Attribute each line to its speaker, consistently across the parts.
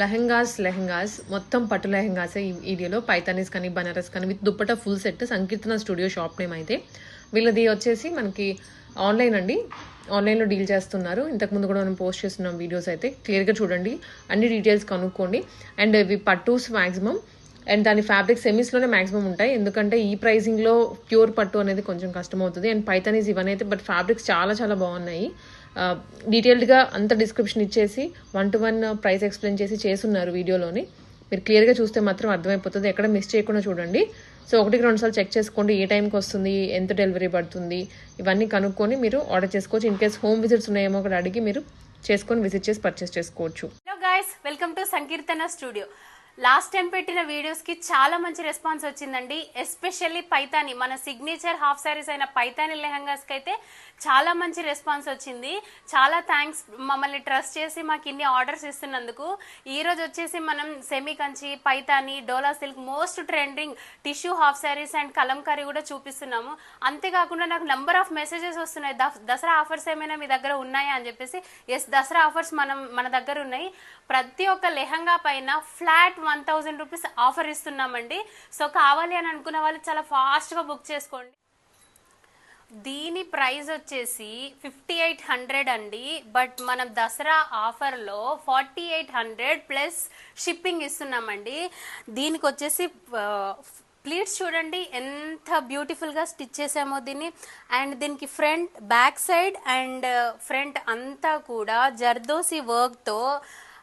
Speaker 1: లెహంగాస్ లెహంగాస్ మొత్తం పట్టు లెహంగాస్ ఈ వీడియోలో పైతానీస్ కానీ బనారస్ కానీ with dupatta full set Sankirtana studio shop name అయితే. వీళ్ళది వచ్చేసి మనకి ఆన్లైన్ అండి. ఆన్లైన్లో డీల్ చేస్తున్నారు. ఇంతకుముందు కూడా మనం పోస్ట్ చేస్తున్నాం వీడియోస్ అయితే. క్లియర్గా చూడండి. అన్ని డీటెయిల్స్ కనుక్కోండి. అండ్ ఇవి పట్టుస్ మ్యాక్సిమం అండ్ దాని ఫ్యాబ్రిక్ సెమీస్లోనే మాక్సిమం ఉంటాయి. ఎందుకంటే ఈ ప్రైసింగ్లో ప్యూర్ పట్టు అనేది కొంచెం కష్టం అవుతుంది అండ్ పైతానీస్ ఇవన్నీ అయితే బట్ ఫ్యాబ్రిక్స్ చాలా చాలా బాగున్నాయి. డీటెయిల్డ్గా అంత డిస్క్రిప్షన్ ఇచ్చేసి one to one price explain చేసి చేస్తున్నారు వీడియోలోని. మీరు క్లియర్గా చూస్తే మాత్రం అర్థమైపోతుంది. ఎక్కడ మిస్ చేయకుండా చూడండి. సో ఒకటికి రెండు సార్లు చెక్ చేసుకోండి. ఏ టైంకి వస్తుంది? ఎంత డెలివరీ పడుతుంది? ఇవన్నీ కనుక్కొని మీరు ఆర్డర్ చేసుకోవచ్చు. ఇన్ కేస్ హోమ్ విజిట్స్ ఉన్నాయేమో కూడా అడిగి మీరు చేసుకొని విజిట్ చేసి పర్చేస్ చేసుకోవచ్చు.
Speaker 2: Hello guys welcome to Sankirtana studio. Last time పెట్టిన వీడియోస్కి చాలా మంచి రెస్పాన్స్ వచ్చిందండి. ఎస్పెషల్లీ పైతాని. మన సిగ్నేచర్ హాఫ్ సారీస్ అయిన పైతాని లెహంగాస్కి అయితే చాలా మంచి రెస్పాన్స్ వచ్చింది. చాలా థ్యాంక్స్ మమ్మల్ని ట్రస్ట్ చేసి మాకు ఇన్ని ఆర్డర్స్ ఇస్తున్నందుకు. ఈ రోజు వచ్చేసి మనం semi Kanchi Paithani Dola silk most trending tissue half saris and Kalamkari కూడా చూపిస్తున్నాము. అంతేకాకుండా నాకు నెంబర్ ఆఫ్ మెసేజెస్ వస్తున్నాయి. దసరా ఆఫర్స్ ఏమైనా మీ దగ్గర ఉన్నాయా అని చెప్పేసి ఎస్ దసరా ఆఫర్స్ మనం మన దగ్గర ఉన్నాయి. ప్రతి ఒక్క లెహంగా పైన flat one thousand rupees offer ఇస్తున్నామండి. సో కావాలి అని అనుకున్న వాళ్ళు చాలా ఫాస్ట్గా బుక్ చేసుకోండి. దీని ప్రైస్ వచ్చేసి ఫిఫ్టీ ఎయిట్ హండ్రెడ్ అండి. బట్ మనం దసరా ఆఫర్లో forty eight hundred plus shipping ఇస్తున్నామండి. దీనికి వచ్చేసి ప్లీట్స్ చూడండి ఎంత బ్యూటిఫుల్గా స్టిచ్ చేసామో దీన్ని. అండ్ దీనికి front back side and front అంతా కూడా జర్దోసి వర్క్తో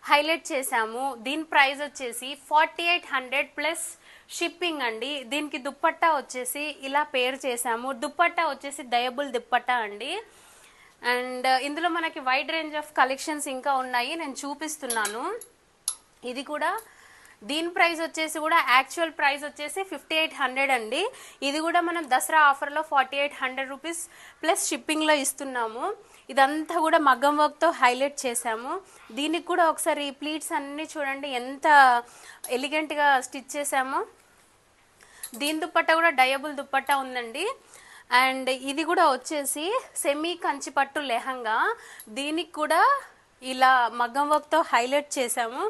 Speaker 2: హైలైట్ చేసాము దీని ప్రైస్ వచ్చేసి forty eight hundred plus shipping అండి. దీనికి దుప్పట్టా వచ్చేసి ఇలా పేరు చేసాము దుప్పట్టా వచ్చేసి డయబుల్ దుప్పట్టా అండి. అండ్ ఇందులో మనకి వైడ్ రేంజ్ ఆఫ్ కలెక్షన్స్ ఇంకా ఉన్నాయి. నేను చూపిస్తున్నాను. ఇది కూడా దీని ప్రైస్ వచ్చేసి కూడా యాక్చువల్ ప్రైస్ వచ్చేసి ఫిఫ్టీ ఎయిట్ హండ్రెడ్ అండి. ఇది కూడా మనం దసరా ఆఫర్లో forty eight hundred rupees plus షిప్పింగ్లో ఇస్తున్నాము. ఇదంతా కూడా మగ్గం వర్క్తో హైలైట్ చేసాము దీనికి కూడా ఒకసారి ప్లీట్స్ అన్నీ చూడండి ఎంత ఎలిగెంట్గా స్టిచ్ చేసాము దీని దుప్పట్ట కూడా డయబుల్ దుప్పట్టా ఉందండి. అండ్ ఇది కూడా వచ్చేసి సెమీ కంచిపట్టు లెహంగా. దీనికి కూడా ఇలా మగ్గం వర్క్తో హైలైట్ చేసాము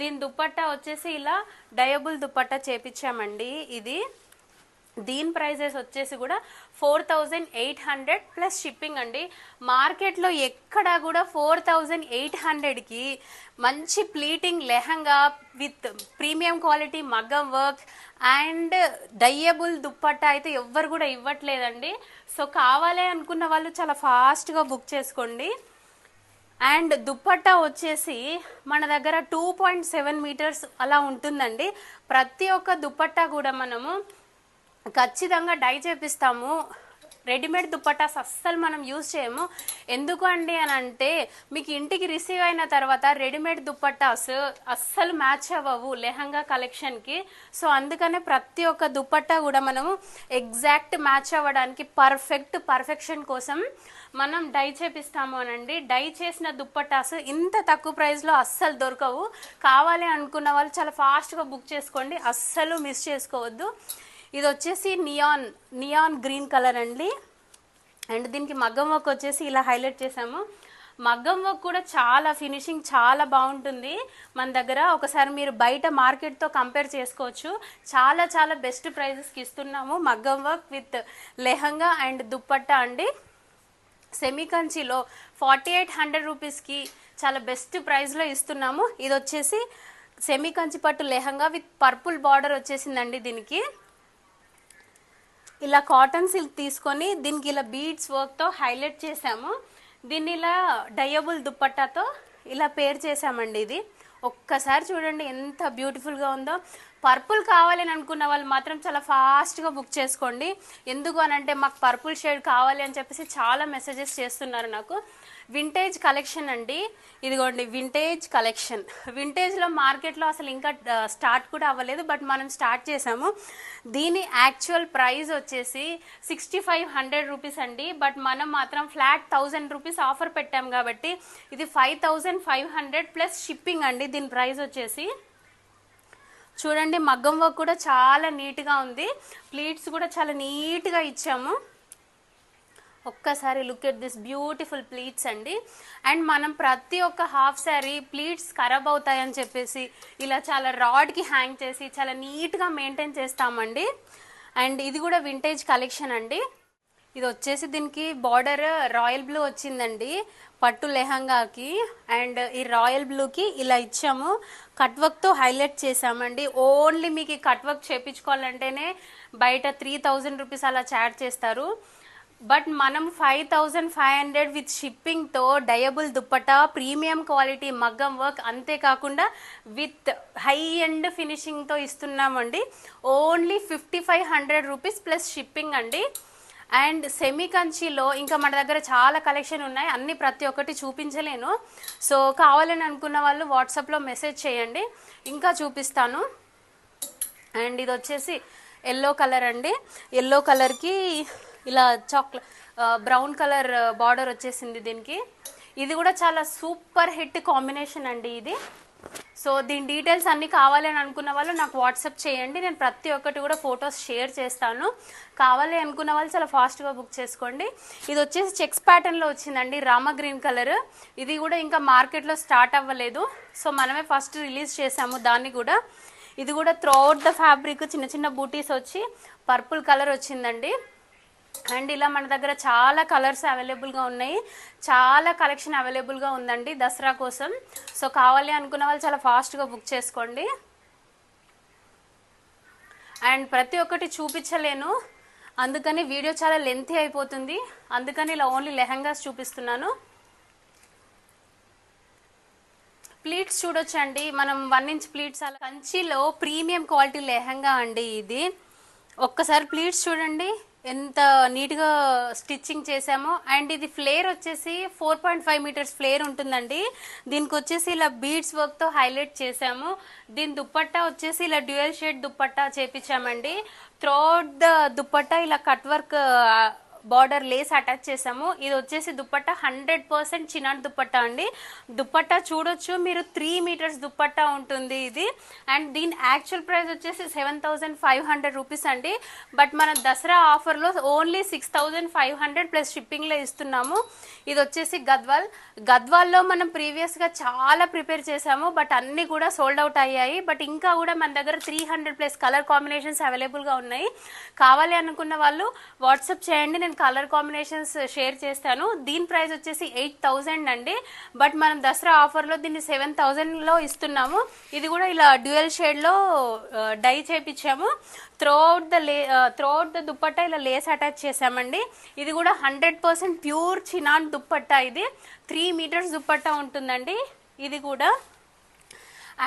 Speaker 2: దీని దుప్పట్టా వచ్చేసి ఇలా డయబుల్ దుప్పట్టా చేపించామండి ఇది. దీని ప్రైజెస్ వచ్చేసి కూడా four thousand eight hundred plus shipping అండి. మార్కెట్లో ఎక్కడా కూడా ఫోర్ థౌజండ్ ఎయిట్ హండ్రెడ్కి మంచి pleating lehenga with premium quality మగ్గం వర్క్ అండ్ డయ్యబుల్ దుప్పట్టా అయితే ఎవ్వరు కూడా ఇవ్వట్లేదండి. సో కావాలి అనుకున్న వాళ్ళు చాలా ఫాస్ట్గా బుక్ చేసుకోండి. అండ్ దుప్పట్టా వచ్చేసి మన దగ్గర టూ పాయింట్ సెవెన్ మీటర్స్ అలా ఉంటుందండి. ప్రతి ఒక్క దుప్పట్టా కూడా మనము ఖచ్చితంగా డై చేపిస్తాము. రెడీమేడ్ దుప్పటాస్ అస్సలు మనం యూజ్ చేయము. ఎందుకు అండి అని అంటే మీకు ఇంటికి రిసీవ్ అయిన తర్వాత రెడీమేడ్ దుప్పటాస్ అస్సలు మ్యాచ్ అవ్వవు లెహంగా కలెక్షన్కి. సో అందుకనే ప్రతి ఒక్క దుప్పట్టా కూడా మనము ఎగ్జాక్ట్ మ్యాచ్ అవ్వడానికి పర్ఫెక్ట్ పర్ఫెక్షన్ కోసం మనం డై చేపిస్తాము అనండి. డై చేసిన దుప్పటాస్ ఇంత తక్కువ ప్రైస్లో అస్సలు దొరకవు. కావాలి అనుకున్న వాళ్ళు చాలా ఫాస్ట్గా బుక్ చేసుకోండి. అస్సలు మిస్ చేసుకోవద్దు. ఇది వచ్చేసి నియాన్ నియాన్ గ్రీన్ కలర్ అండి. అండ్ దీనికి మగ్గం వర్క్ వచ్చేసి ఇలా హైలైట్ చేసాము మగ్గం వర్క్ కూడా చాలా ఫినిషింగ్ చాలా బాగుంటుంది. మన దగ్గర ఒకసారి మీరు బయట మార్కెట్తో కంపేర్ చేసుకోవచ్చు. చాలా చాలా బెస్ట్ ప్రైజెస్కి ఇస్తున్నాము మగ్గం work with lehenga and dupatta అండి. సెమీ కంచిలో ఫార్టీ ఎయిట్ హండ్రెడ్ రూపీస్కి చాలా బెస్ట్ ప్రైస్లో ఇస్తున్నాము. ఇది వచ్చేసి సెమీ కంచి పట్టు లెహంగా విత్ పర్పుల్ బార్డర్ వచ్చేసిందండి దీనికి. ఇలా కాటన్ సిల్క్ తీసుకొని దీనికి ఇలా బీడ్స్ వర్క్తో హైలైట్ చేసాము దీన్ని ఇలా డయబుల్ దుప్పట్టాతో ఇలా పేర్ చేసామండి ఇది. ఒక్కసారి చూడండి ఎంత బ్యూటిఫుల్గా ఉందో. పర్పుల్ కావాలని అనుకున్న వాళ్ళు మాత్రం చాలా ఫాస్ట్గా బుక్ చేసుకోండి. ఎందుకు అని అంటే మాకు పర్పుల్ షేడ్ కావాలి అని చెప్పేసి చాలా మెసేజెస్ చేస్తున్నారు నాకు. వింటేజ్ కలెక్షన్ అండి. ఇదిగోండి వింటేజ్ కలెక్షన్ వింటేజ్లో మార్కెట్లో అసలు ఇంకా స్టార్ట్ కూడా అవ్వలేదు బట్ మనం స్టార్ట్ చేసాము. దీని యాక్చువల్ ప్రైస్ వచ్చేసి సిక్స్టీ ఫైవ్ హండ్రెడ్ రూపీస్ అండి. బట్ మనం మాత్రం ఫ్లాట్ థౌజండ్ రూపీస్ ఆఫర్ పెట్టాం కాబట్టి ఇది five thousand five hundred plus shipping అండి. దీని ప్రైస్ వచ్చేసి చూడండి మగ్గం వర్క్ కూడా చాలా నీట్గా ఉంది. ప్లీట్స్ కూడా చాలా నీట్గా ఇచ్చాము. ఒక్కసారి look at this beautiful pleats అండి. అండ్ మనం ప్రతి ఒక్క హాఫ్ శారీ ప్లీట్స్ ఖరాబ్ అవుతాయని చెప్పేసి ఇలా చాలా రాడ్కి హ్యాంగ్ చేసి చాలా నీట్గా మెయింటైన్ చేస్తామండి. అండ్ ఇది కూడా వింటేజ్ కలెక్షన్ అండి. ఇది వచ్చేసి దీనికి బార్డర్ రాయల్ బ్లూ వచ్చిందండి పట్టు లెహంగాకి. అండ్ ఈ రాయల్ బ్లూకి ఇలా ఇచ్చాము. కట్ వర్క్తో హైలైట్ చేసామండి ఓన్లీ మీకు ఈ కట్ వర్క్ చేపించుకోవాలంటేనే బయట త్రీ థౌజండ్ రూపీస్ అలా చార్జ్ చేస్తారు. బట్ మనం five thousand five hundred with షిప్పింగ్తో dyeable dupatta premium quality మగ్గం వర్క్ అంతేకాకుండా విత్ హై ఎండ్ ఫినిషింగ్తో ఇస్తున్నామండి. Only fifty five hundred rupees plus shipping అండి. అండ్ సెమీ కంచిలో ఇంకా మన దగ్గర చాలా కలెక్షన్ ఉన్నాయి. అన్ని ప్రతి ఒక్కటి చూపించలేను. సో కావాలని అనుకున్న వాళ్ళు వాట్సాప్లో మెసేజ్ చేయండి. ఇంకా చూపిస్తాను. అండ్ ఇది వచ్చేసి ఎల్లో కలర్ అండి. ఎల్లో కలర్కి ఇలా చాక్లెట్ బ్రౌన్ కలర్ బార్డర్ వచ్చేసింది దీనికి. ఇది కూడా చాలా సూపర్ హిట్ కాంబినేషన్ అండి ఇది. సో దీని డీటెయిల్స్ అన్నీ కావాలి అని అనుకున్న వాళ్ళు నాకు వాట్సాప్ చేయండి. నేను ప్రతి ఒక్కటి కూడా ఫొటోస్ షేర్ చేస్తాను. కావాలి అనుకున్న వాళ్ళు చాలా ఫాస్ట్గా బుక్ చేసుకోండి. ఇది వచ్చేసి చెక్స్ ప్యాటర్న్లో వచ్చిందండి రామ గ్రీన్ కలర్. ఇది కూడా ఇంకా మార్కెట్లో స్టార్ట్ అవ్వలేదు. సో మనమే ఫస్ట్ రిలీజ్ చేసాము దాన్ని కూడా. ఇది కూడా త్రూఅవుట్ ద ఫ్యాబ్రిక్ చిన్న చిన్న బూటీస్ వచ్చి పర్పుల్ కలర్ వచ్చిందండి. అండ్ ఇలా మన దగ్గర చాలా కలర్స్ అవైలబుల్గా ఉన్నాయి. చాలా కలెక్షన్ అవైలబుల్గా ఉందండి దసరా కోసం. సో కావాలి అనుకున్న వాళ్ళు చాలా ఫాస్ట్గా బుక్ చేసుకోండి. అండ్ ప్రతి ఒక్కటి చూపించలేను. అందుకని వీడియో చాలా లెంతీ అయిపోతుంది. అందుకని ఇలా ఓన్లీ లెహంగాస్ చూపిస్తున్నాను. ప్లీట్స్ చూడొచ్చండి. మనం వన్ ఇంచ్ ప్లీట్స్ అలా కంచిలో ప్రీమియం క్వాలిటీ లెహంగా అండి ఇది. ఒక్కసారి ప్లీట్స్ చూడండి. ఎంత నీట్గా స్టిచ్చింగ్ చేసామో అండ్ ఇది ఫ్లేర్ వచ్చేసి four point five metres flare ఉంటుందండి. దీనికి వచ్చేసి ఇలా బీడ్స్ వర్క్తో హైలైట్ చేసాము దీని దుప్పట్టా వచ్చేసి ఇలా డ్యూయల్ షేడ్ దుప్పట్టా చేపించామండి. త్రోట్ ద దుప్పట్టా ఇలా cut work border lace attach చేసాము. ఇది వచ్చేసి dupatta hundred percent chinon dupatta అండి. దుప్పట్టా చూడొచ్చు మీరు త్రీ మీటర్స్ దుప్పట్టా ఉంటుంది ఇది. అండ్ దీని యాక్చువల్ ప్రైస్ వచ్చేసి seven thousand five hundred rupees అండి. బట్ మన దసరా ఆఫర్లో only six thousand five hundred plus షిప్పింగ్లో ఇస్తున్నాము. ఇది వచ్చేసి గద్వాల్. గద్వాల్లో మనం ప్రీవియస్గా చాలా ప్రిపేర్ చేసాము బట్ అన్నీ కూడా సోల్డ్ అవుట్ అయ్యాయి. బట్ ఇంకా కూడా మన దగ్గర three hundred plus colour combinations అవైలబుల్గా ఉన్నాయి. కావాలి అనుకున్న వాళ్ళు వాట్సాప్ చేయండి నేను కలర్ కాంబినేషన్స్ షేర్ చేస్తాను. దీని ప్రైస్ వచ్చేసి ఎయిట్ థౌజండ్ అండి. బట్ మనం దసరా ఆఫర్లో దీన్ని సెవెన్ థౌజండ్లో ఇస్తున్నాము. ఇది కూడా ఇలా డ్యూయల్ షేడ్లో డై చేపించాము త్రోఅవుట్ ద లే త్రోఅవుట్ ద దుప్పట్టా ఇలా లేస్ అటాచ్ చేసామండి ఇది కూడా hundred percent pure chinon dupatta ఇది. త్రీ మీటర్స్ దుప్పట్టా ఉంటుందండి ఇది కూడా.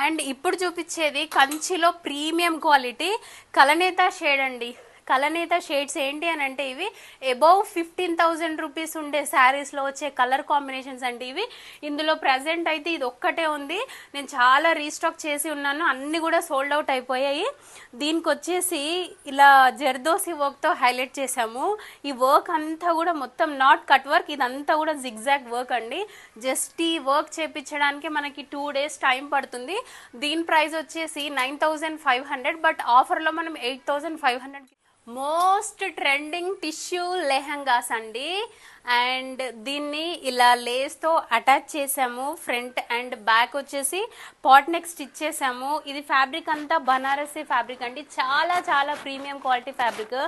Speaker 2: అండ్ ఇప్పుడు చూపించేది కంచిలో ప్రీమియం క్వాలిటీ కలనేత షేడ్ అండి. కలనేత షేడ్స్ ఏంటి అని అంటే ఇవి అబౌవ్ ఫిఫ్టీన్ థౌజండ్ రూపీస్ ఉండే శారీస్లో వచ్చే కలర్ కాంబినేషన్స్ అంటే ఇవి. ఇందులో ప్రజెంట్ అయితే ఇది ఒక్కటే ఉంది. నేను చాలా రీస్టాక్ చేసి ఉన్నాను. అన్ని కూడా సోల్డ్ అవుట్ అయిపోయాయి. దీనికి వచ్చేసి ఇలా జర్దోసి వర్క్తో హైలైట్ చేసాము ఈ వర్క్ అంతా కూడా మొత్తం నాట్ కట్ వర్క్ ఇదంతా కూడా జిగ్జాగ్ వర్క్ అండి. జస్ట్ ఈ వర్క్ చేపించడానికి మనకి టూ డేస్ టైం పడుతుంది. దీని ప్రైస్ వచ్చేసి nine thousand five hundred but ఆఫర్లో మనం eight thousand five hundred most trending tissue lehengas అండి. అండ్ దీన్ని ఇలా లేస్తో అటాచ్ చేసాము. ఫ్రంట్ అండ్ బ్యాక్ వచ్చేసి పాట్ నెక్ స్టిచ్ చేసాము. ఇది ఫ్యాబ్రిక్ అంతా బనారసీ ఫ్యాబ్రిక్ అండి. చాలా చాలా ప్రీమియం క్వాలిటీ ఫ్యాబ్రిక్.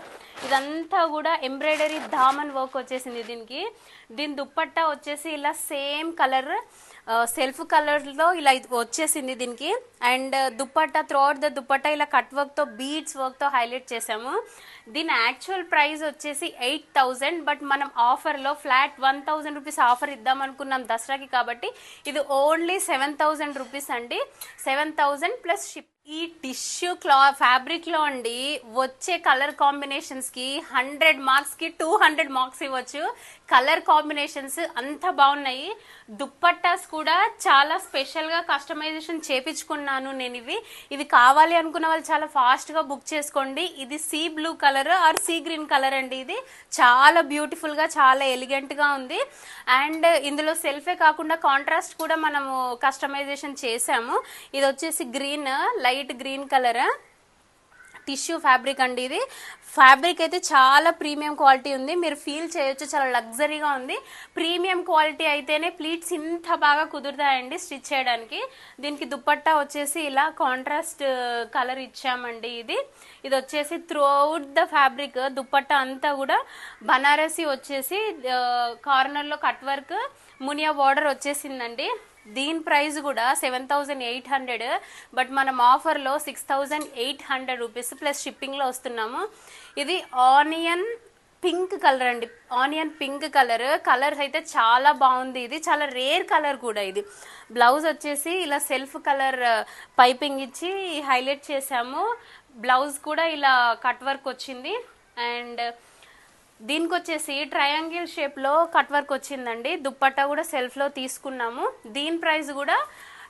Speaker 2: ఇదంతా కూడా ఎంబ్రాయిడరీ దామన్ వర్క్ వచ్చేసింది దీనికి. దీని దుప్పట్టా వచ్చేసి ఇలా సేమ్ కలర్ సెల్ఫ్ కలర్లో ఇలా వచ్చేసింది దీనికి. And dupatta throughout the dupatta ఇలా కట్ వర్క్తో బీడ్స్ వర్క్తో హైలైట్ చేసాము. దీని యాక్చువల్ ప్రైస్ వచ్చేసి ఎయిట్ థౌజండ్ బట్ మనం ఆఫర్లో flat one thousand rupees offer ఇద్దాం అనుకున్నాం దసరాకి కాబట్టి ఇది ఓన్లీ సెవెన్ థౌజండ్ రూపీస్ అండి. సెవెన్ థౌజండ్ ప్లస్ షిప్ ఈ టిష్యూ క్లా ఫ్యాబ్రిక్లో అండి వచ్చే కలర్ కాంబినేషన్స్కి హండ్రెడ్ మార్క్స్కి టూ హండ్రెడ్ మార్క్స్ ఇవ్వచ్చు. కలర్ కాంబినేషన్స్ అంత బాగున్నాయి. దుప్పట్టాస్ కూడా చాలా స్పెషల్గా కస్టమైజేషన్ చేపించుకున్నాను నేను ఇవి. ఇవి కావాలి అనుకున్న వాళ్ళు చాలా ఫాస్ట్గా బుక్ చేసుకోండి. ఇది sea blue colour colour or sea green colour అండి ఇది. చాలా బ్యూటిఫుల్గా చాలా ఎలిగెంట్గా ఉంది. అండ్ ఇందులో సెల్ఫే కాకుండా కాంట్రాస్ట్ కూడా మనము కస్టమైజేషన్ చేసాము. ఇది వచ్చేసి green light green colour. Tissue fabric అండి ఇది. ఫ్యాబ్రిక్ అయితే చాలా ప్రీమియం క్వాలిటీ ఉంది. మీరు ఫీల్ చేయొచ్చు చాలా లగ్జరీగా ఉంది. ప్రీమియం క్వాలిటీ అయితేనే ప్లీట్స్ ఇంత బాగా కుదురుతాయండి స్టిచ్ చేయడానికి. దీనికి దుప్పట్టా వచ్చేసి ఇలా కాంట్రాస్ట్ కలర్ ఇచ్చామండి ఇది. ఇది వచ్చేసి త్రూఅవుట్ ద ఫ్యాబ్రిక్ దుప్పట్ట అంతా కూడా బనారసి వచ్చేసి కార్నర్లో కట్ వర్క్ మునియా బార్డర్ వచ్చేసిందండి. దీని ప్రైస్ కూడా seven thousand eight hundred but మనం ఆఫర్లో six thousand eight hundred rupees plus షిప్పింగ్లో వస్తున్నాము. ఇది ఆనియన్ పింక్ కలర్ అండి. Onion pink colour. కలర్ అయితే చాలా బాగుంది ఇది. చాలా రేర్ కలర్ కూడా ఇది. బ్లౌజ్ వచ్చేసి ఇలా సెల్ఫ్ కలర్ పైపింగ్ ఇచ్చి హైలైట్ చేసాము బ్లౌజ్ కూడా ఇలా కట్ వర్క్ వచ్చింది. అండ్ దీనికి వచ్చేసి ట్రయాంగిల్ షేప్లో కట్ వర్క్ వచ్చిందండి. దుప్పట్టా కూడా సెల్ఫ్లో తీసుకున్నాము. దీని ప్రైస్ కూడా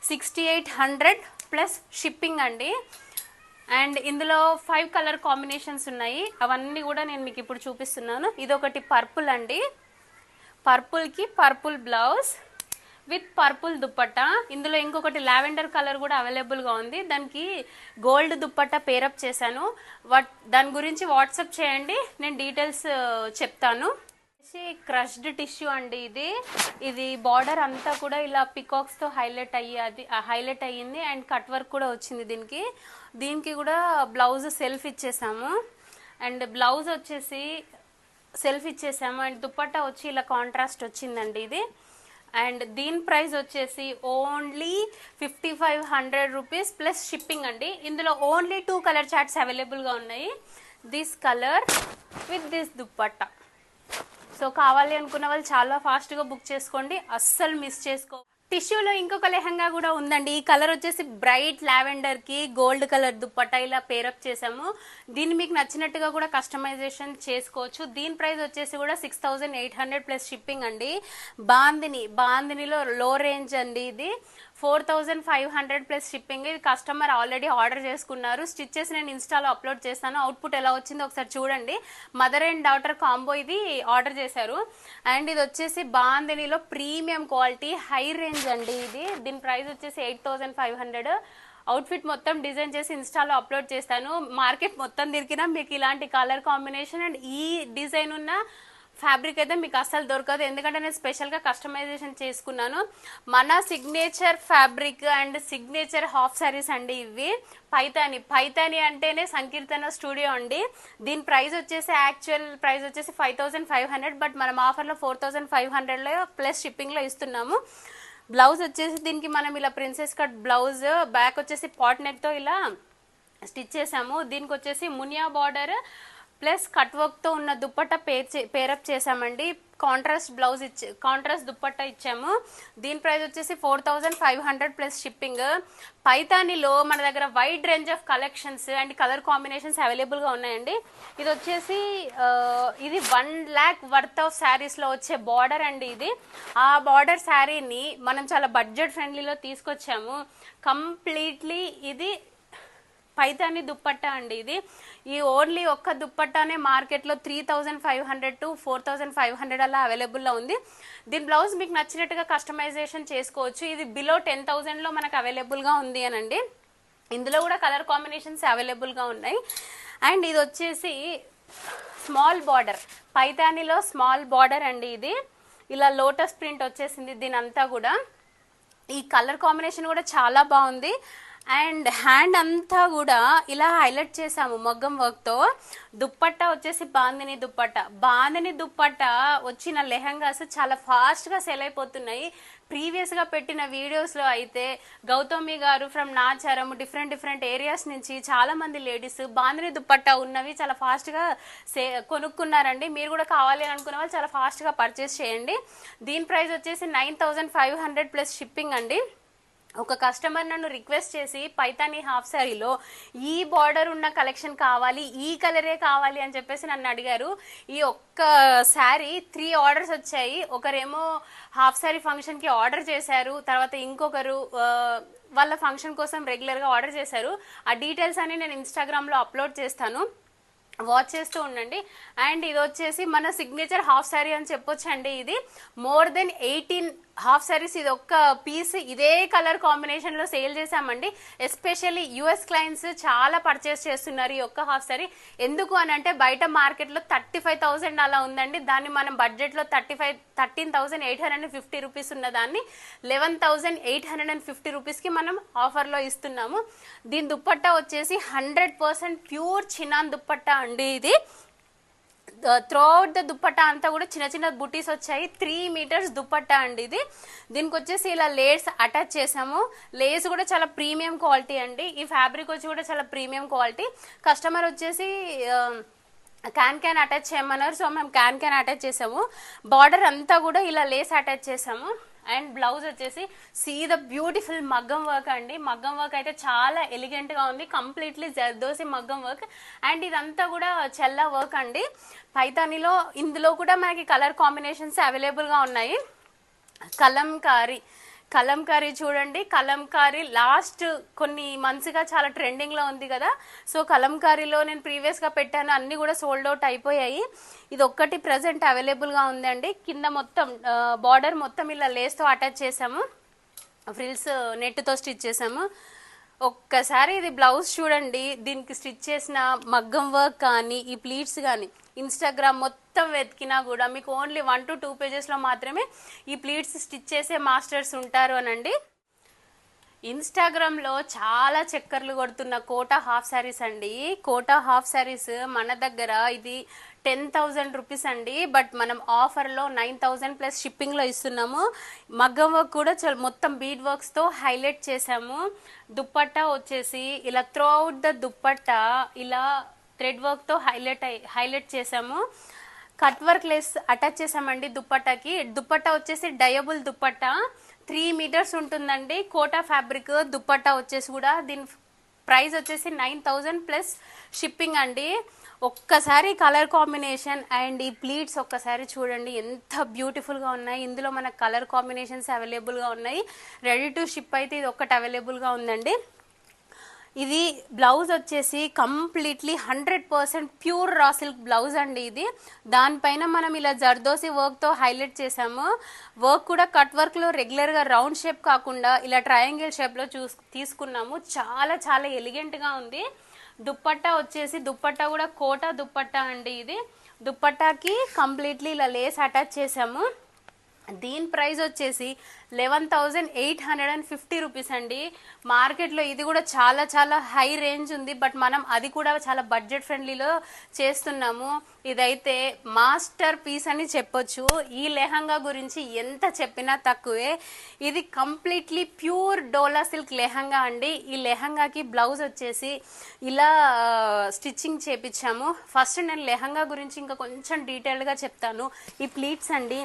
Speaker 2: sixty eight hundred plus shipping అండి. అండ్ ఇందులో ఫైవ్ కలర్ కాంబినేషన్స్ ఉన్నాయి. అవన్నీ కూడా నేను మీకు ఇప్పుడు చూపిస్తున్నాను. ఇది ఒకటి పర్పుల్ అండి. పర్పుల్కి purple blouse. With purple dupatta. ఇందులో ఇంకొకటి లావెండర్ కలర్ కూడా అవైలబుల్గా ఉంది. దానికి గోల్డ్ దుప్పట్టా పేరప్ చేశాను. వాట్ దాని గురించి వాట్సాప్ చేయండి. నేను డీటెయిల్స్ చెప్తాను. క్రష్డ్ టిష్యూ అండి ఇది. ఇది బార్డర్ అంతా కూడా ఇలా పికాక్స్తో హైలైట్ అయ్యి అది హైలైట్ అయ్యింది. అండ్ కట్ వర్క్ కూడా వచ్చింది దీనికి. దీనికి కూడా బ్లౌజ్ సెల్ఫ్ ఇచ్చేసాము. అండ్ బ్లౌజ్ వచ్చేసి సెల్ఫ్ ఇచ్చేసాము. అండ్ దుప్పట్టా వచ్చి ఇలా కాంట్రాస్ట్ వచ్చిందండి ఇది. అండ్ దీని ప్రైస్ వచ్చేసి only fifty five hundred rupees plus shipping అండి. ఇందులో ఓన్లీ టూ కలర్ చార్ట్స్ అవైలబుల్గా ఉన్నాయి. This colour with this dupatta. So కావాలి అనుకున్న వాళ్ళు చాలా ఫాస్ట్గా బుక్ చేసుకోండి. అస్సలు మిస్ చేసుకో టిష్యూలో ఇంకొక లెహంగా కూడా ఉందండి. ఈ కలర్ వచ్చేసి బ్రైట్ లావెండర్కి గోల్డ్ కలర్ దుప్పటా ఇలా పేరప్ చేసాము. దీన్ని మీకు నచ్చినట్టుగా కూడా కస్టమైజేషన్ చేసుకోవచ్చు. దీని ప్రైస్ వచ్చేసి కూడా six thousand eight hundred plus shipping అండి. బాందిని బాందినిలో లో రేంజ్ అండి ఇది. Four thousand five hundred plus shipping. ఇది కస్టమర్ ఆల్రెడీ ఆర్డర్ చేసుకున్నారు. స్టిచ్చెస్ నేను ఇన్స్టాలో అప్లోడ్ చేస్తాను. అవుట్పుట్ ఎలా వచ్చిందో ఒకసారి చూడండి. మదర్ అండ్ డాటర్ కాంబో ఇది ఆర్డర్ చేశారు. అండ్ ఇది వచ్చేసి బాందినిలో ప్రీమియం క్వాలిటీ హై రేంజ్ అండి ఇది. దీని ప్రైస్ వచ్చేసి eight thousand five hundred. Outfit మొత్తం డిజైన్ చేసి ఇన్స్టాలో అప్లోడ్ చేస్తాను. మార్కెట్ మొత్తం తిరిగినా మీకు ఇలాంటి కలర్ కాంబినేషన్ అండ్ ఈ డిజైన్ ఉన్న ఫ్యాబ్రిక్ అయితే మీకు అస్సలు దొరకదు. ఎందుకంటే నేను స్పెషల్గా కస్టమైజేషన్ చేసుకున్నాను. మన signature fabric and signature half saris అండి ఇవి. పైతాని. పైతాని అంటేనే సంకీర్తన స్టూడియో అండి. దీని ప్రైస్ వచ్చేసి యాక్చువల్ ప్రైస్ వచ్చేసి five thousand five hundred but మనం ఆఫర్లో ఫోర్ థౌసండ్ ఫైవ్ హండ్రెడ్లో ప్లస్ షిప్పింగ్లో ఇస్తున్నాము. బ్లౌజ్ వచ్చేసి దీనికి మనం ఇలా ప్రిన్సెస్ కట్ బ్లౌజ్ బ్యాక్ వచ్చేసి పాట్ నెక్తో ఇలా స్టిచ్ చేసాము. దీనికి వచ్చేసి మునియా బార్డర్ ప్లస్ కట్ వర్క్తో ఉన్న దుప్పట్టా పేర్ చే- పేరప్ చేసామండి కాంట్రాస్ట్ బ్లౌజ్ ఇచ్చి కాంట్రాస్ట్ దుప్పట్టా ఇచ్చాము. దీని ప్రైస్ వచ్చేసి four thousand five hundred plus shipping. పైతానిలో మన దగ్గర wide range of collections and colour combinations అవైలబుల్గా ఉన్నాయండి. ఇది వచ్చేసి ఇది వన్ ల్యాక్ వర్త్ ఆఫ్ శారీస్లో వచ్చే బార్డర్ అండి ఇది. ఆ బార్డర్ శారీని మనం చాలా బడ్జెట్ ఫ్రెండ్లీలో తీసుకొచ్చాము. కంప్లీట్లీ ఇది పైతాని దుప్పట్టా అండి ఇది. ఈ ఓన్లీ ఒక్క దుప్పట్టానే మార్కెట్లో three thousand five hundred to four thousand five hundred అలా అవైలబుల్లో ఉంది. దీని బ్లౌజ్ మీకు నచ్చినట్టుగా కస్టమైజేషన్ చేసుకోవచ్చు. ఇది బిలో టెన్ థౌజండ్లో మనకు అవైలబుల్గా ఉంది అనండి. ఇందులో కూడా కలర్ కాంబినేషన్స్ అవైలబుల్గా ఉన్నాయి. అండ్ ఇది వచ్చేసి స్మాల్ బార్డర్ పైతానిలో స్మాల్ బార్డర్ అండి ఇది. ఇలా లోటస్ ప్రింట్ వచ్చేసింది దీని అంతా కూడా. ఈ కలర్ కాంబినేషన్ కూడా చాలా బాగుంది. అండ్ హ్యాండ్ అంతా కూడా ఇలా హైలైట్ చేసాము మగ్గం వర్క్తో. దుప్పట్ట వచ్చేసి బాందిని దుప్పట్ట. బాందిని దుప్పట్ట వచ్చిన లెహంగాస్ చాలా ఫాస్ట్గా సెల్ అయిపోతున్నాయి. ప్రీవియస్గా పెట్టిన వీడియోస్లో అయితే గౌతమి గారు from Nacharam different different areas నుంచి చాలామంది లేడీస్ బాందిని దుప్పట్ట ఉన్నవి చాలా ఫాస్ట్గా సే కొనుక్కున్నారండి. మీరు కూడా కావాలి అని అనుకున్న వాళ్ళు చాలా ఫాస్ట్గా పర్చేస్ చేయండి. దీని ప్రైస్ వచ్చేసి nine thousand five hundred plus shipping అండి. ఒక కస్టమర్ నన్ను రిక్వెస్ట్ చేసి పైతాని హాఫ్ శారీలో ఈ బార్డర్ ఉన్న కలెక్షన్ కావాలి ఈ కలరే కావాలి అని చెప్పేసి నన్ను అడిగారు. ఈ ఒక్క శారీ త్రీ ఆర్డర్స్ వచ్చాయి. ఒకరేమో హాఫ్ శారీ ఫంక్షన్కి ఆర్డర్ చేశారు తర్వాత ఇంకొకరు వాళ్ళ ఫంక్షన్ కోసం రెగ్యులర్గా ఆర్డర్ చేశారు. ఆ డీటెయిల్స్ అన్ని నేను ఇన్స్టాగ్రామ్లో అప్లోడ్ చేస్తాను. వాచ్ చేస్తూ ఉండండి. అండ్ ఇది వచ్చేసి మన సిగ్నేచర్ హాఫ్ శారీ అని చెప్పొచ్చండి ఇది. More than eighteen half saris ఇది ఒక్క పీస్ ఇదే కలర్ కాంబినేషన్లో సేల్ చేసామండి ఎస్పెషల్లీ యుఎస్ క్లయింట్స్ చాలా పర్చేస్ చేస్తున్నారు ఈ ఒక్క హాఫ్ సారీ ఎందుకు అని అంటే బయట మార్కెట్లో థర్టీ ఫైవ్ థౌసండ్ అలా ఉందండి. దాన్ని మనం బడ్జెట్లో thirty five thirteen thousand eight hundred and fifty rupees ఉన్న దాన్ని eleven thousand eight hundred and fifty రూపీస్కి మనం ఆఫర్లో ఇస్తున్నాము. దీని దుప్పట్టా వచ్చేసి hundred percent pure chinon dupatta అండి ఇది. త్రూఅవుట్ ద దుప్పట్టా అంతా కూడా చిన్న చిన్న బుటీస్ వచ్చాయి. త్రీ మీటర్స్ దుప్పట్టా అండి ఇది. దీనికి వచ్చేసి ఇలా లేస్ అటాచ్ చేసాము లేస్ కూడా చాలా ప్రీమియం క్వాలిటీ అండి. ఈ ఫ్యాబ్రిక్ వచ్చి కూడా చాలా ప్రీమియం క్వాలిటీ కస్టమర్ వచ్చేసి క్యాన్ క్యాన్ అటాచ్ చేయమన్నారు. సో మేము క్యాన్ క్యాన్ అటాచ్ చేసాము బార్డర్ అంతా కూడా ఇలా లేస్ అటాచ్ చేసాము అండ్ బ్లౌజ్ వచ్చేసి సీ ద బ్యూటిఫుల్ మగ్గం వర్క్ అండి. మగ్గం వర్క్ అయితే చాలా ఎలిగెంట్గా ఉంది. కంప్లీట్లీ జర్దోసి మగ్గం వర్క్. అండ్ ఇదంతా కూడా చెల్ల వర్క్ అండి. పైతానిలో ఇందులో కూడా మనకి కలర్ కాంబినేషన్స్ అవైలబుల్గా ఉన్నాయి. కలంకారీ. కలంకారీ చూడండి. కలంకారీ లాస్ట్ కొన్ని మంత్స్గా గా చాలా ట్రెండింగ్లో ఉంది కదా. సో కలంకారీలో నేను ప్రీవియస్గా గా పెట్టాను. అన్ని కూడా సోల్డ్ అవుట్ అయిపోయాయి. ఇది ఒక్కటి ప్రజెంట్ అవైలబుల్గా ఉందండి. కింద మొత్తం బార్డర్ మొత్తం ఇలా లేస్తో అటాచ్ చేసాము ఫ్రిల్స్ నెట్తో స్టిచ్ చేసాము ఒక్కసారి ఇది బ్లౌజ్ చూడండి. దీనికి స్టిచ్ చేసిన మగ్గం వర్క్ కానీ ఈ ప్లీట్స్ కానీ ఇన్స్టాగ్రామ్ మొత్తం వెతికినా కూడా మీకు ఓన్లీ వన్ టు టూ పేజెస్లో మాత్రమే ఈ ప్లీట్స్ స్టిచ్ చేసే మాస్టర్స్ ఉంటారు అనండి. ఇన్స్టాగ్రామ్లో చాలా చక్కర్లు కొడుతున్న కోటా హాఫ్ శారీస్ అండి. కోటా హాఫ్ శారీస్ మన దగ్గర ఇది టెన్ థౌజండ్ రూపీస్ అండి. బట్ మనం ఆఫర్లో నైన్ థౌజండ్ ప్లస్ షిప్పింగ్లో ఇస్తున్నాము. మగ్గం వర్క్ కూడా చాలా మొత్తం బీడ్ వర్క్స్తో హైలైట్ చేసాము దుప్పట్టా వచ్చేసి ఇలా త్రూ అవుట్ ద దుప్పట్టా ఇలా థ్రెడ్ వర్క్తో హైలైట్ హైలైట్ చేసాము కట్ వర్క్ లెస్ అటాచ్ చేసామండి దుప్పట్టకి దుప్పట్టా వచ్చేసి డయబుల్ దుప్పట్టా త్రీ మీటర్స్ ఉంటుందండి. కోటా ఫ్యాబ్రిక్ దుప్పట్టా వచ్చేసి కూడా దీని ప్రైస్ వచ్చేసి నైన్ థౌజండ్ ప్లస్ షిప్పింగ్ అండి. ఒక్కసారి కలర్ కాంబినేషన్ అండ్ ఈ ప్లీట్స్ ఒక్కసారి చూడండి. ఎంత బ్యూటిఫుల్గా ఉన్నాయి. ఇందులో మన కలర్ కాంబినేషన్స్ అవైలబుల్గా ఉన్నాయి. రెడీ టు షిప్ అయితే ఇది ఒక్కటి అవైలబుల్గా ఉందండి. ఇది బ్లౌజ్ వచ్చేసి completely hundred percent pure raw silk blouse అండి ఇది. దానిపైన మనం ఇలా జర్దోసి వర్క్తో హైలైట్ చేసాము వర్క్ కూడా కట్ వర్క్లో రెగ్యులర్గా రౌండ్ షేప్ కాకుండా ఇలా ట్రయాంగిల్ షేప్లో చూస్ తీసుకున్నాము. చాలా చాలా ఎలిగెంట్గా ఉంది. దుప్పట్టా వచ్చేసి దుప్పట్టా కూడా కోటా దుప్పట్టా అండి ఇది. దుప్పట్టాకి కంప్లీట్లీ ఇలా లేస్ అటాచ్ చేసాము దీని ప్రైస్ వచ్చేసి eleven thousand eight hundred and fifty rupees అండి. మార్కెట్లో ఇది కూడా చాలా చాలా హై రేంజ్ ఉంది. బట్ మనం అది కూడా చాలా బడ్జెట్ ఫ్రెండ్లీలో చేస్తున్నాము. ఇదైతే మాస్టర్ పీస్ అని చెప్పొచ్చు. ఈ లెహంగా గురించి ఎంత చెప్పినా తక్కువే. ఇది completely pure dola silk lehenga అండి. ఈ లెహంగాకి బ్లౌజ్ వచ్చేసి ఇలా స్టిచ్చింగ్ చేపించాము ఫస్ట్ నేను లెహంగా గురించి ఇంకా కొంచెం డీటెయిల్గా చెప్తాను. ఈ ప్లీట్స్ అండి.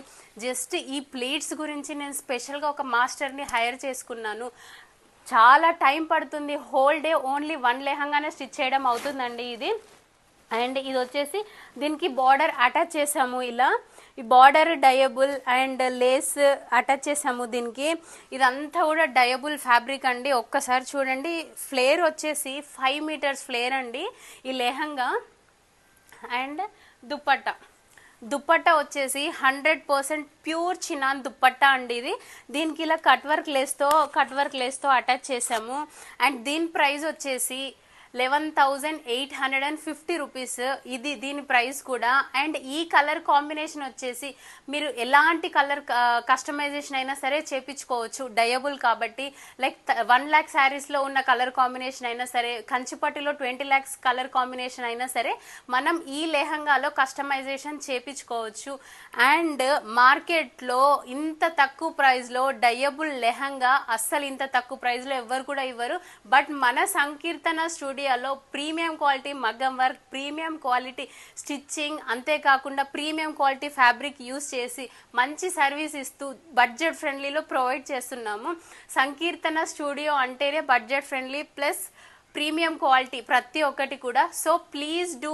Speaker 2: జస్ట్ ఈ ప్లీట్స్ గురించి నేను స్పెషల్గా ఒక మాస్టర్ని హైర్ చేసుకున్నాను. చాలా టైం పడుతుంది. హోల్ డే ఓన్లీ వన్ లెహంగానే స్టిచ్ చేయడం అవుతుందండి ఇది. అండ్ ఇది వచ్చేసి దీనికి బార్డర్ అటాచ్ చేసాము ఇలా. ఈ border double and lace attach చేసాము దీనికి. ఇదంతా కూడా డయబుల్ ఫ్యాబ్రిక్ అండి. ఒక్కసారి చూడండి. ఫ్లేర్ వచ్చేసి ఫైవ్ మీటర్స్ ఫ్లేర్ అండి ఈ లెహంగా. అండ్ దుప్పట్టా దుప్పట్టా వచ్చేసి hundred percent pure chinon dupatta అండి ఇది. దీనికి ఇలా కట్ వర్క్ లేస్తో కట్ వర్క్ లేస్తో అటాచ్ చేసాము. అండ్ దీని ప్రైస్ వచ్చేసి eleven thousand eight hundred and fifty rupees. ఇది దీని ప్రైస్ కూడా. అండ్ ఈ కలర్ కాంబినేషన్ వచ్చేసి మీరు ఎలాంటి కలర్ కస్టమైజేషన్ అయినా సరే చేపించుకోవచ్చు. డయబుల్ కాబట్టి లైక్ వన్ ల్యాక్ శారీస్లో ఉన్న కలర్ కాంబినేషన్ అయినా సరే కంచిపట్టులో ట్వంటీ ల్యాక్స్ కలర్ కాంబినేషన్ అయినా సరే మనం ఈ లెహంగాలో కస్టమైజేషన్ చేపించుకోవచ్చు. అండ్ మార్కెట్లో ఇంత తక్కువ ప్రైస్లో డయబుల్ లెహంగా అస్సలు ఇంత తక్కువ ప్రైస్లో ఎవ్వరు కూడా ఇవ్వరు. బట్ మన సంకీర్తన స్టూడియోలో ప్రీమియం క్వాలిటీ మగ్గం వర్క్ ప్రీమియం క్వాలిటీ స్టిచ్చింగ్ అంతేకాకుండా ప్రీమియం క్వాలిటీ ఫ్యాబ్రిక్ యూస్ చేసి మంచి సర్వీస్ ఇస్తూ బడ్జెట్ ఫ్రెండ్లీలో ప్రొవైడ్ చేస్తున్నాము. సంకీర్తన స్టూడియో అంటేనే budget friendly plus premium quality ప్రతి ఒక్కటి కూడా. సో ప్లీజ్ డూ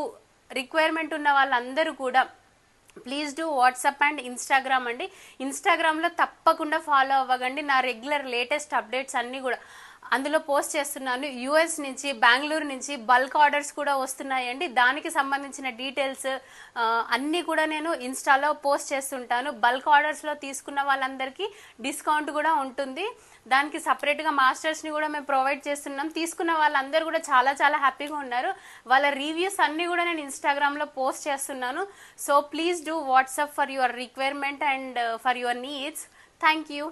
Speaker 2: రిక్వైర్మెంట్ ఉన్న వాళ్ళందరూ కూడా please do WhatsApp and Instagram అండి. ఇన్స్టాగ్రామ్లో తప్పకుండా ఫాలో అవ్వకండి. నా రెగ్యులర్ లేటెస్ట్ అప్డేట్స్ అన్నీ కూడా. అందులో పోస్ట్ చేస్తున్నాను. యుఎస్ నుంచి బెంగళూరు నుంచి బల్క్ ఆర్డర్స్ కూడా వస్తున్నాయండి. దానికి సంబంధించిన డీటెయిల్స్ అన్నీ కూడా నేను ఇన్స్టాలో పోస్ట్ చేస్తుంటాను. బల్క్ ఆర్డర్స్లో తీసుకున్న వాళ్ళందరికీ డిస్కౌంట్ కూడా ఉంటుంది. దానికి సపరేట్గా మాస్టర్స్ని కూడా మేము ప్రొవైడ్ చేస్తున్నాం. తీసుకున్న వాళ్ళందరూ కూడా చాలా చాలా హ్యాపీగా ఉన్నారు. వాళ్ళ రివ్యూస్ అన్నీ కూడా నేను ఇన్స్టాగ్రామ్లో పోస్ట్ చేస్తున్నాను. So please do WhatsApp for your requirement and for your needs. Thank you.